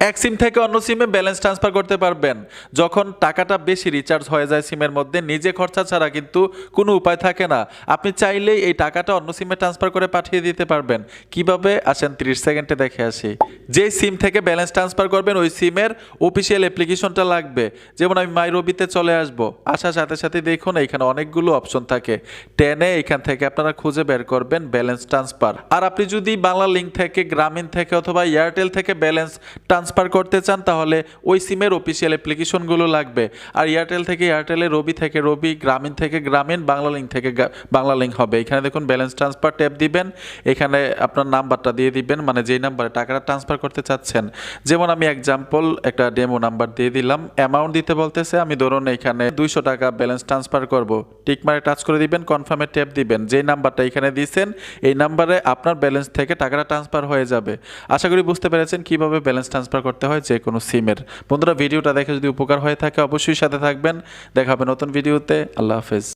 এক সিম থেকে অন্য সিমে ব্যালেন্স ট্রান্সফার করতে পারবেন। যখন টাকাটা বেশি রিচার্জ হয়ে যায় সিমের মধ্যে, নিজে খরচা ছাড়া কিন্তু কোনো উপায় থাকে না। আপনি চাইলেই এই টাকাটা অন্য সিমে ট্রান্সফার করে পাঠিয়ে দিতে পারবেন। কীভাবে? আসেন 30 সেকেন্ডে দেখে আসি। যে সিম থেকে ব্যালেন্স ট্রান্সফার করবেন, ওই সিমের অফিসিয়াল অ্যাপ্লিকেশনটা লাগবে। যেমন আমি মাই রবিতে চলে আসব। আসার সাথে সাথে দেখুন এখানে অনেকগুলো অপশন থাকে। টেনে এখান থেকে আপনারা খুঁজে বের করবেন ব্যালেন্স ট্রান্সফার। আর আপনি যদি বাংলা লিঙ্ক থেকে, গ্রামীণ থেকে অথবা এয়ারটেল থেকে ব্যালেন্স ট্রান্সফার করতে চান, তাহলে ওই সিমের অফিসিয়াল অ্যাপ্লিকেশনগুলো লাগবে। আর এয়ারটেল থেকে এয়ারটেলে রবি থেকে রবি গ্রামীণ থেকে গ্রামীণ বাংলা লিঙ্ক থেকে বাংলা লিঙ্ক হবে। এখানে দেখুন ব্যালেন্স ট্রান্সফার ট্যাপ দিবেন। এখানে আপনার নাম্বারটা দিয়ে দিবেন মানে যেই নাম্বারে টাকাটা ট্রান্সফার করতে চাচ্ছেন। যেমন আমি এক্সাম্পল একটা ডেমো নাম্বার দিয়ে দিলাম। অ্যামাউন্ট দিতে বলতেছে, আমি ধরুন এখানে দুইশো টাকা ব্যালেন্স ট্রান্সফার করব। টিক মারে টাচ করে দিবেন কনফার্মে ট্যাপ দিবেন। যেই নাম্বারটা এখানে দিয়েছেন এই নাম্বারে আপনার ব্যালেন্স থেকে টাকাটা ট্রান্সফার হয়ে যাবে। আশা করি বুঝতে পেরেছেন কীভাবে ব্যালেন্স ট্রান্সফার করতে হয় যে কোনো সিমের। বন্ধুরা, ভিডিওটা দেখে যদি উপকার হয়ে থাকে, অবশ্যই সাথে থাকবেন। দেখা হবে নতুন ভিডিওতে। আল্লাহ হাফেজ।